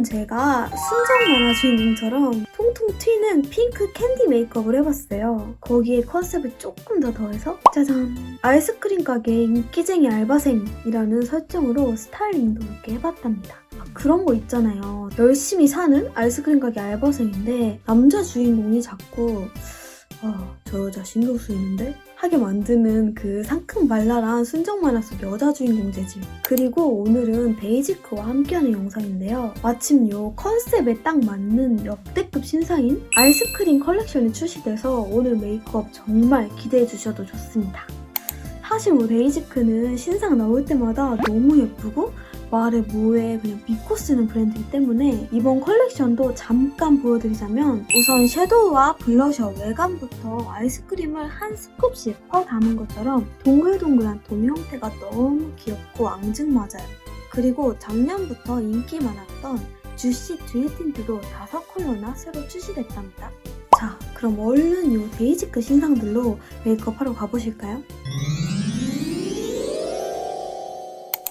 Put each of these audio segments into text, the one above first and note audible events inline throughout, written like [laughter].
제가 순정 만화 주인공처럼 통통 튀는 핑크 캔디 메이크업을 해봤어요. 거기에 컨셉을 조금 더 더해서 짜잔! 아이스크림 가게 인기쟁이 알바생이라는 설정으로 스타일링도 이렇게 해봤답니다. 아, 그런 거 있잖아요. 열심히 사는 아이스크림 가게 알바생인데 남자 주인공이 자꾸 아, 저 여자 신경 쓰이는데? 하게 만드는 그 상큼 발랄한 순정 만화 속 여자 주인공 재질. 그리고 오늘은 베이지크와 함께하는 영상인데요. 마침 요 컨셉에 딱 맞는 역대급 신상인 아이스크림 컬렉션이 출시돼서 오늘 메이크업 정말 기대해 주셔도 좋습니다. 사실 뭐 베이지크는 신상 나올 때마다 너무 예쁘고 말에 뭐에 그냥 믿고 쓰는 브랜드이기 때문에 이번 컬렉션도 잠깐 보여드리자면 우선 섀도우와 블러셔 외관부터 아이스크림을 한 스쿱씩 퍼 담은 것처럼 동글동글한 돔 형태가 너무 귀엽고 앙증맞아요. 그리고 작년부터 인기 많았던 주시 듀엣 틴트도 다섯 컬러나 새로 출시됐답니다. 자, 그럼 얼른 이 베이지크 신상들로 메이크업 하러 가보실까요?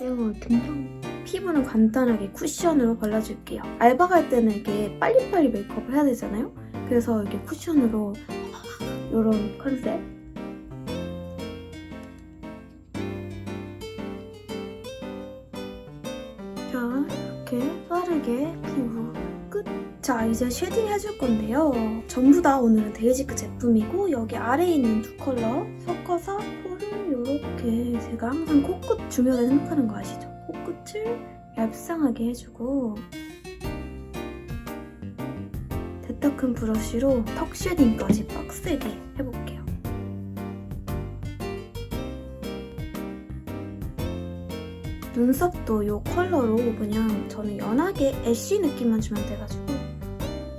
이거 등장 피부는 간단하게 쿠션으로 발라줄게요. 알바 갈 때는 이게 빨리빨리 메이크업을 해야 되잖아요. 그래서 이렇게 쿠션으로 [laughs] 이런 컨셉. 자, 이렇게 빠르게 피부 끝. 자, 이제 쉐딩 해줄 건데요. 전부 다 오늘은 데이지크 제품이고 여기 아래에 있는 두 컬러 섞어서 코를 이렇게 제가 항상 코끝 중요하게 생각하는 거 아시죠? 코끝을 얇상하게 해주고 대따 큰 브러쉬로 턱 쉐딩까지 빡세게 해볼게요. 눈썹도 이 컬러로 그냥 저는 연하게 애쉬 느낌만 주면 돼가지고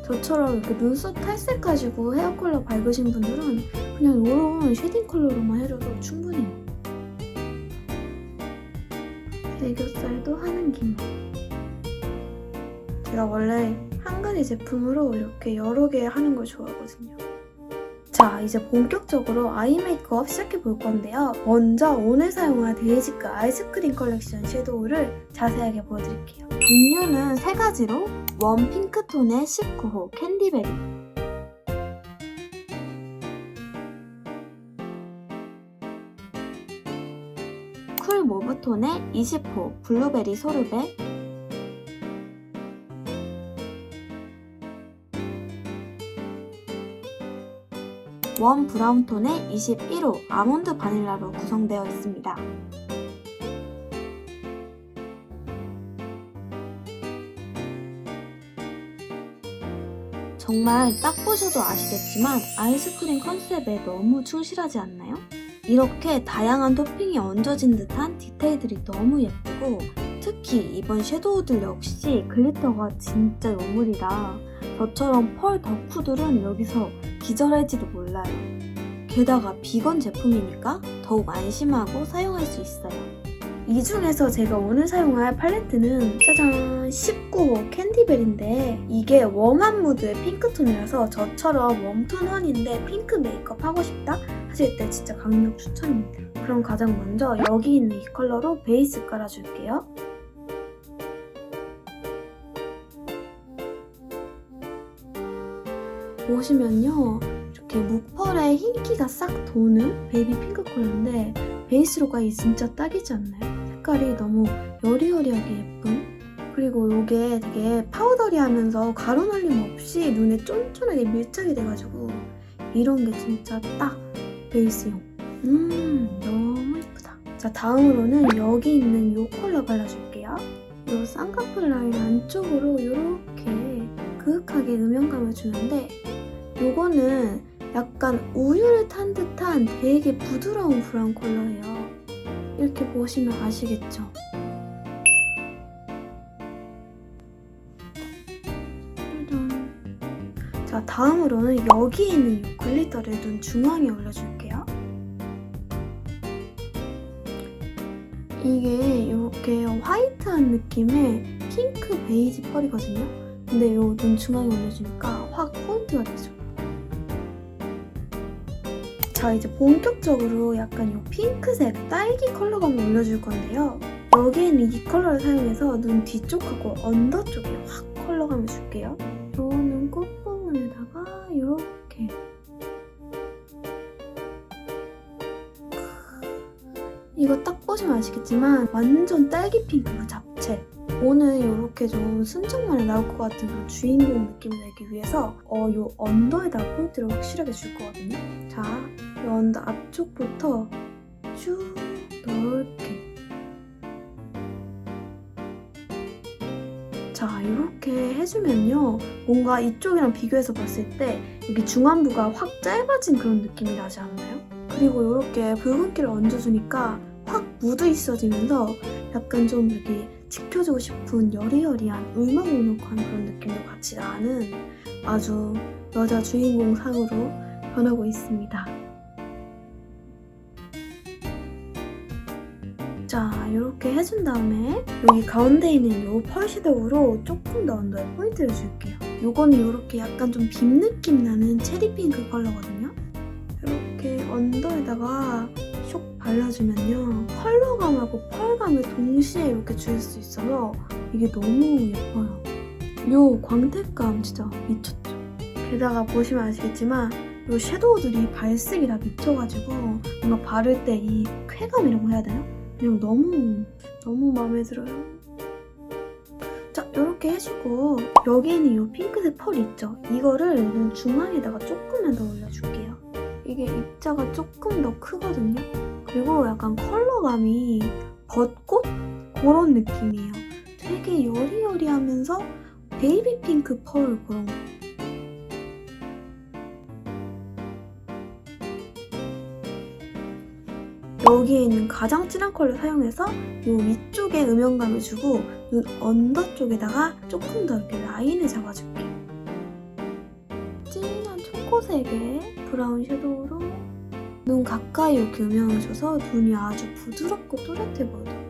저처럼 이렇게 눈썹 탈색 가지고 헤어 컬러 밝으신 분들은 그냥 이런 쉐딩 컬러로만 해줘도 충분해요. 애교살도 하는 김에 제가 원래 한 가지 제품으로 이렇게 여러 개 하는 걸 좋아하거든요. 자, 이제 본격적으로 아이 메이크업 시작해 볼 건데요. 먼저 오늘 사용할 데이지크 아이스크림 컬렉션 섀도우를 자세하게 보여드릴게요. 종류는 세 가지로 원 핑크톤의 19호 캔디베리 톤의 20호 블루베리 소르베 원 브라운 톤의 21호 아몬드 바닐라로 구성되어 있습니다. 정말 딱 보셔도 아시겠지만 아이스크림 컨셉에 너무 충실하지 않나요? 이렇게 다양한 토핑이 얹어진 듯한 디테일들이 너무 예쁘고 특히 이번 섀도우들 역시 글리터가 진짜 요물이라 저처럼 펄 덕후들은 여기서 기절할지도 몰라요. 게다가 비건 제품이니까 더욱 안심하고 사용할 수 있어요. 이 중에서 제가 오늘 사용할 팔레트는 짜잔 19호 캔디벨인데 이게 웜한 무드의 핑크톤이라서 저처럼 웜톤 원인데 핑크 메이크업 하고 싶다 하실 때 진짜 강력 추천입니다. 그럼 가장 먼저 여기 있는 이 컬러로 베이스 깔아줄게요. 보시면요 이렇게 목펄에 흰기가 싹 도는 베이비 핑크 컬러인데 베이스로 가기 진짜 딱이지 않나요? 색깔이 너무 여리여리하게 예쁜? 그리고 이게 되게 파우더리하면서 가루 날림 없이 눈에 쫀쫀하게 밀착이 돼가지고 이런 게 진짜 딱 베이스용. 음 너무 예쁘다. 자 다음으로는 여기 있는 이 컬러 발라줄게요. 이 쌍꺼풀 라인 안쪽으로 이렇게 그윽하게 음영감을 주는데 요거는 약간 우유를 탄 듯한 되게 부드러운 브라운 컬러예요. 이렇게 보시면 아시겠죠? 자, 다음으로는 여기 있는 이 글리터를 눈 중앙에 올려줄게요. 이게 이렇게 화이트한 느낌의 핑크 베이지 펄이거든요. 근데 이 눈 중앙에 올려주니까 확 포인트가 되죠. 자 이제 본격적으로 약간 이 핑크색 딸기 컬러감을 올려줄 건데요. 여기에는 이 컬러를 사용해서 눈 뒤쪽하고 언더 쪽에 확 컬러 컬러감을 줄게요. 요 눈곱 부분에다가 이렇게 이거 딱 보시면 아시겠지만 완전 딸기 핑크 잡채 오늘 이렇게 좀 순정만에 나올 것 같은 그런 주인공 느낌을 내기 위해서 어, 요 언더에다 포인트를 확실하게 줄 거거든요. 자, 이 언더 앞쪽부터 쭉 넓게 자, 이렇게 해주면요. 뭔가 이쪽이랑 비교해서 봤을 때 여기 중안부가 확 짧아진 그런 느낌이 나지 않나요? 그리고 이렇게 붉은기를 얹어주니까 확 묻어 있어지면서 약간 좀 이렇게 지켜주고 싶은 여리여리한 울먹울먹한 그런 느낌도 같이 나는 아주 여자 주인공 상으로 변하고 있습니다. 이렇게 해준 다음에 여기 가운데 있는 이 펄 섀도우로 조금 더 언더에 포인트를 줄게요. 요거는 이렇게 약간 좀 빔 느낌 나는 체리 핑크 컬러거든요. 이렇게 언더에다가 쇽 발라주면요. 컬러감하고 펄감을 동시에 이렇게 줄 수 있어서 이게 너무 예뻐요. 요 광택감 진짜 미쳤죠. 게다가 보시면 아시겠지만 요 섀도우들이 발색이 다 미쳐가지고 뭔가 바를 때 이 쾌감 이라고 해야 되나? 그냥 너무 너무 마음에 들어요. 자 이렇게 해주고 여기에는 이 핑크색 펄 있죠? 이거를 눈 중앙에다가 조금만 더 올려줄게요. 이게 입자가 조금 더 크거든요. 그리고 약간 컬러감이 벚꽃 그런 느낌이에요. 되게 여리여리하면서 베이비 핑크 펄 그런 거. 여기에 있는 가장 진한 컬러 사용해서 이 위쪽에 음영감을 주고 눈 언더 쪽에다가 조금 더 이렇게 라인을 잡아줄게. 진한 초코색의 브라운 섀도우로 눈 가까이 이렇게 음영을 줘서 눈이 아주 부드럽고 또렷해 보여요.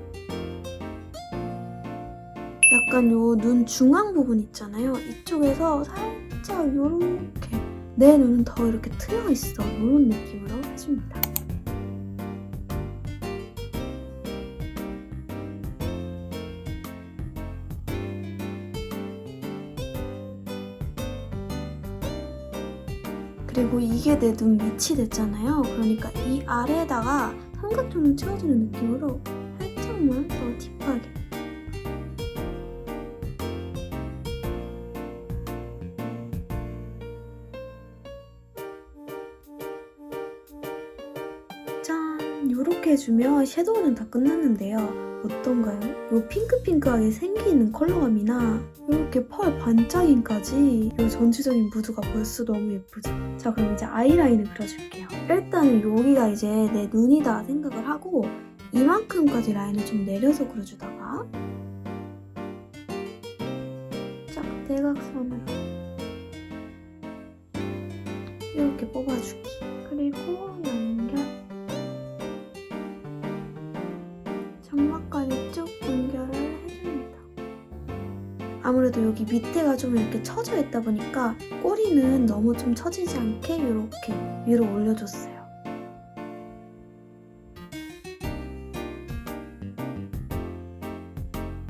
약간 요 눈 중앙 부분 있잖아요. 이쪽에서 살짝 요렇게 내 눈은 더 이렇게 트여 있어. 이런 느낌으로 해줍니다. 그리고 이게 내 눈 밑이 됐잖아요. 그러니까 이 아래에다가 삼각존을 채워주는 느낌으로 살짝만 더 딥하게. 짠! 이렇게 해주면 섀도우는 다 끝났는데요. 어떤가요? 이 핑크핑크하게 생기는 컬러감이나 이렇게 펄 반짝임까지 이 전체적인 무드가 벌써 너무 예쁘죠? 자 그럼 이제 아이라인을 그려줄게요. 일단은 여기가 이제 내 눈이다 생각을 하고 이만큼까지 라인을 좀 내려서 그려주다가 쫙 대각선으로 이렇게 뽑아주기 그리고 연 아무래도 여기 밑에가 좀 이렇게 처져 있다 보니까 꼬리는 너무 좀 처지지 않게 이렇게 위로 올려줬어요.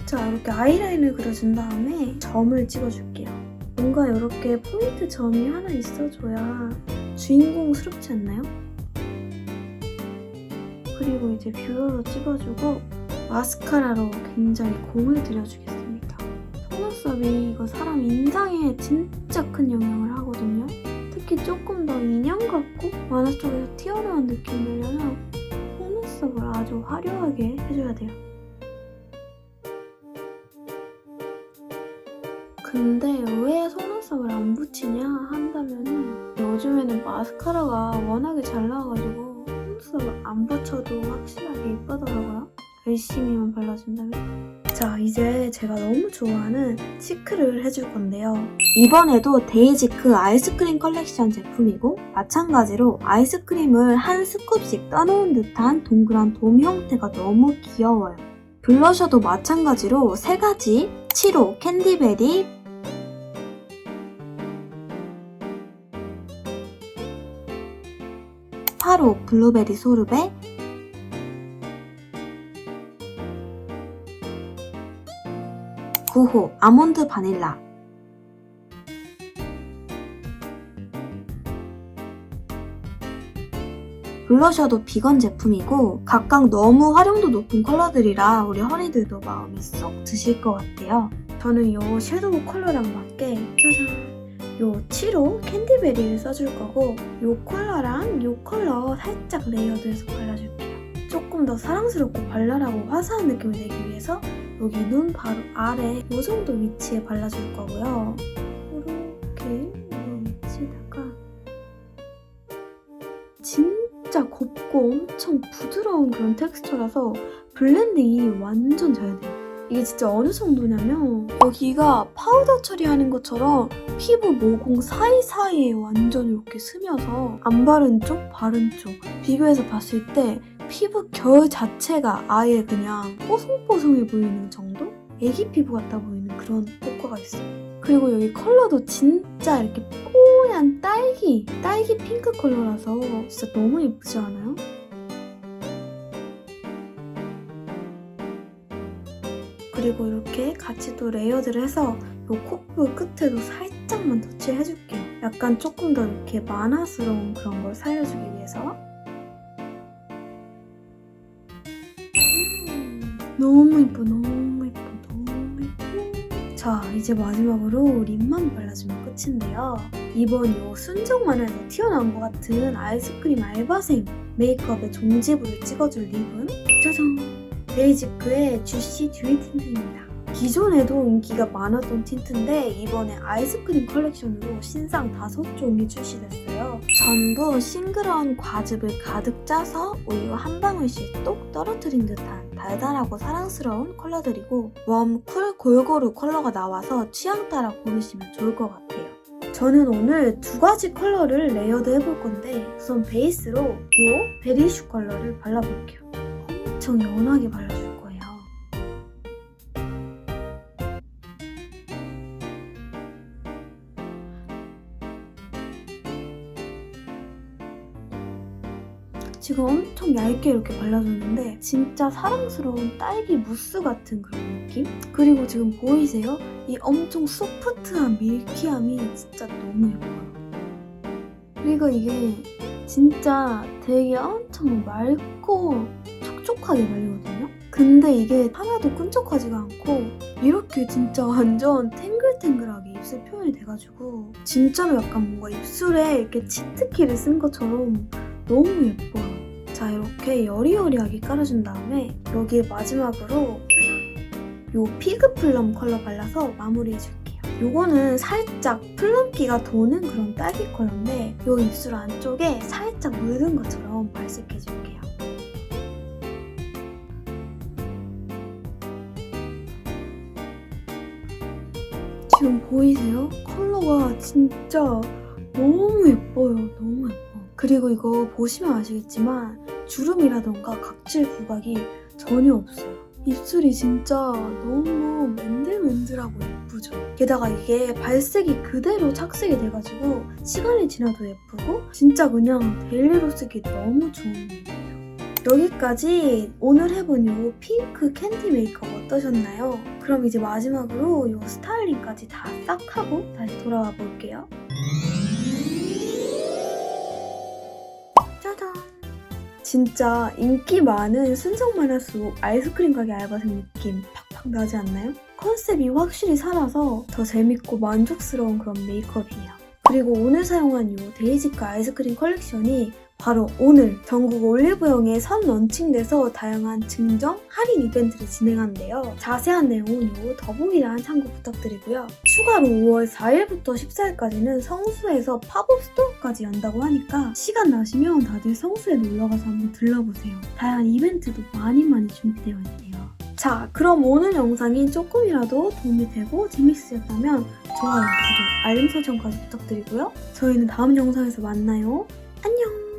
자, 이렇게 아이라인을 그려준 다음에 점을 찍어줄게요. 뭔가 이렇게 포인트 점이 하나 있어줘야 주인공스럽지 않나요? 그리고 이제 뷰러로 찍어주고 마스카라로 굉장히 공을 들여주겠습니다. 속눈썹이 이거 사람 인상에 진짜 큰 영향을 하거든요. 특히 조금 더 인형 같고 만화 쪽에서 튀어나온 느낌 내려면 속눈썹을 아주 화려하게 해줘야 돼요. 근데 왜 속눈썹을 안 붙이냐 한다면은 요즘에는 마스카라가 워낙에 잘 나와가지고 속눈썹을 안 붙여도 확실하게 예쁘더라고요. 열심히만 발라준다면. 자, 이제 제가 너무 좋아하는 치크를 해줄 건데요. 이번에도 데이지크 아이스크림 컬렉션 제품이고 마찬가지로 아이스크림을 한 스쿱씩 떠놓은 듯한 동그란 돔 형태가 너무 귀여워요. 블러셔도 마찬가지로 세 가지 7호 캔디베리, 팔호 블루베리 소르베, 그 9호 아몬드 바닐라 블러셔도 비건 제품이고 각각 너무 활용도 높은 컬러들이라 우리 허니들도 마음이 쏙 드실 것 같아요. 저는 요 섀도우 컬러랑 맞게 짜잔! 요 7호 캔디베리를 써줄 거고 요 컬러랑 요 컬러 살짝 레이어드해서 발라줄게요. 조금 더 사랑스럽고 발랄하고 화사한 느낌을 내기 위해서 여기 눈 바로 아래 요 정도 위치에 발라줄 거고요. 이렇게 이 위치에다가 진짜 곱고 엄청 부드러운 그런 텍스처라서 블렌딩이 완전 잘 돼요. 이게 진짜 어느 정도냐면 여기가 파우더 처리하는 것처럼 피부 모공 사이사이에 완전 이렇게 스며서 안 바른 쪽, 바른 쪽 비교해서 봤을 때 피부 결 자체가 아예 그냥 뽀송뽀송해 보이는 정도? 애기 피부 같아 보이는 그런 효과가 있어요. 그리고 여기 컬러도 진짜 이렇게 뽀얀 딸기, 딸기 핑크 컬러라서 진짜 너무 예쁘지 않아요? 그리고 이렇게 같이 또 레이어드를 해서 이 코프 끝에도 살짝만 터치해줄게요. 약간 조금 더 이렇게 만화스러운 그런 걸 살려주기 위해서. 너무 예뻐, 너무 예뻐, 너무 예뻐. 자, 이제 마지막으로 립만 발라주면 끝인데요. 이번 요 순정 만화에서 튀어나온 것 같은 아이스크림 알바생 메이크업의 종지부를 찍어줄 립은 짜잔! 베이지크의 주시 듀이 틴트입니다. 기존에도 인기가 많았던 틴트인데 이번에 아이스크림 컬렉션으로 신상 5종이 출시됐어요. 전부 싱그러운 과즙을 가득 짜서 우유 한 방울씩 똑 떨어뜨린 듯한 달달하고 사랑스러운 컬러들이고 웜, 쿨, 골고루 컬러가 나와서 취향 따라 고르시면 좋을 것 같아요. 저는 오늘 두 가지 컬러를 레이어드 해볼 건데 우선 베이스로 이 베리슈 컬러를 발라볼게요. 엄청 연하게 발라줄 거예요. 지금 엄청 얇게 이렇게 발라줬는데 진짜 사랑스러운 딸기 무스 같은 그런 느낌? 그리고 지금 보이세요? 이 엄청 소프트한 밀키함이 진짜 너무 예뻐요. 그리고 이게 진짜 되게 엄청 맑고 촉촉하게 발리거든요? 근데 이게 하나도 끈적하지가 않고 이렇게 진짜 완전 탱글탱글하게 입술 표현이 돼가지고 진짜로 약간 뭔가 입술에 이렇게 치트키를 쓴 것처럼 너무 예뻐요. 자 이렇게 여리여리하게 깔아준 다음에 여기에 마지막으로 요 피그 플럼 컬러 발라서 마무리해줄게요. 요거는 살짝 플럼기가 도는 그런 딸기 컬러인데 요 입술 안쪽에 살짝 묻은 것처럼 발색해줄게요. 지금 보이세요? 컬러가 진짜 너무 예뻐요. 너무 예뻐. 그리고 이거 보시면 아시겠지만 주름이라던가 각질 부각이 전혀 없어요. 입술이 진짜 너무 맨들맨들하고 예쁘죠. 게다가 이게 발색이 그대로 착색이 돼가지고 시간이 지나도 예쁘고 진짜 그냥 데일리로 쓰기 너무 좋은 립이에요. 여기까지 오늘 해본 요 핑크 캔디 메이크업 어떠셨나요? 그럼 이제 마지막으로 요 스타일링까지 다 싹 하고 다시 돌아와 볼게요. 진짜 인기 많은 순정 만화 속 아이스크림 가게 알바생 느낌 팍팍 나지 않나요? 컨셉이 확실히 살아서 더 재밌고 만족스러운 그런 메이크업이에요. 그리고 오늘 사용한 이 데이지카 아이스크림 컬렉션이 바로 오늘 전국 올리브영에 선 런칭돼서 다양한 증정, 할인 이벤트를 진행하는데요. 자세한 내용은 요 더보기란 참고 부탁드리고요. 추가로 5월 4일부터 14일까지는 성수에서 팝업 스토어까지 연다고 하니까 시간 나시면 다들 성수에 놀러가서 한번 들러보세요. 다양한 이벤트도 많이 많이 준비되어 있대요. 자, 그럼 오늘 영상이 조금이라도 도움이 되고 재밌으셨다면 좋아요, 구독, 알림 설정까지 부탁드리고요. 저희는 다음 영상에서 만나요. 안녕!